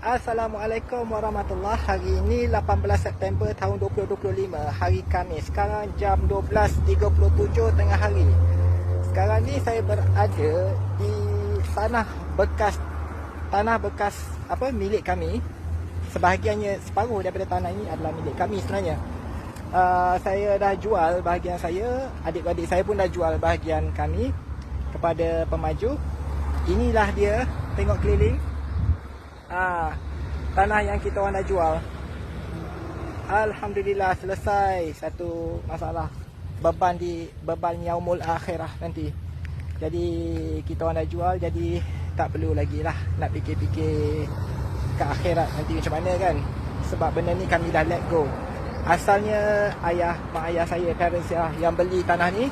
Assalamualaikum warahmatullahi Hari ini 18 September tahun 2025 Hari Khamis Sekarang jam 12.37 tengah hari. Sekarang ni saya berada di tanah bekas Tanah bekas apa milik kami. Sebahagiannya separuh daripada tanah ini adalah milik kami sebenarnya. Uh, Saya dah jual bahagian saya Adik-adik saya pun dah jual bahagian kami Kepada pemaju. Inilah dia Tengok keliling Ah, tanah yang kita orang dah jual. Alhamdulillah selesai satu masalah beban di beban yaumul akhirah nanti. Jadi kita orang dah jual jadi tak perlu lagi lah nak fikir-fikir ke akhirat nanti macam mana kan. Sebab benda ni kami dah let go. Asalnya ayah, mak ayah saya, parents saya yang beli tanah ni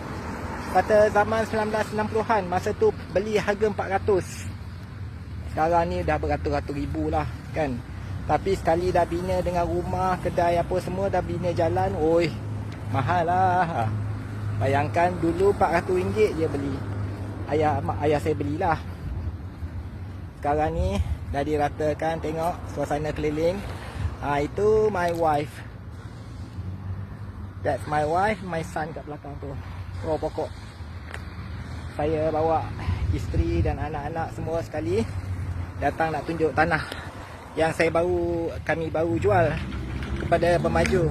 Kata zaman 1960-an Masa tu beli harga 400 sekarang ni dah beratus-ratus ribu lah kan? Tapi sekali dah bina dengan rumah, kedai apa semua dah bina jalan Oi, mahal lah. Ha. Bayangkan dulu RM400 je beli. Ayah mak ayah saya belilah. Sekarang ni dah diratakan tengok suasana keliling. Ha, Itu my wife. That's my wife, my son kat belakang tu. Oh pokok. Saya bawa isteri dan anak-anak semua sekali datang nak tunjuk tanah yang saya baru kami baru jual kepada pemaju.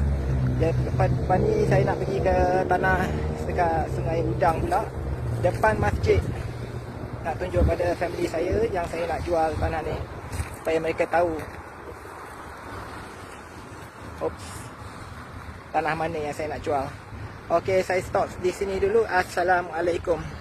Dan depan, depan ni saya nak pergi ke tanah dekat Sungai Udang pula depan masjid. Nak tunjuk pada family saya yang saya nak jual tanah ni supaya mereka tahu. Oops. Tanah mana yang saya nak jual. Okey, saya stop di sini dulu. Assalamualaikum.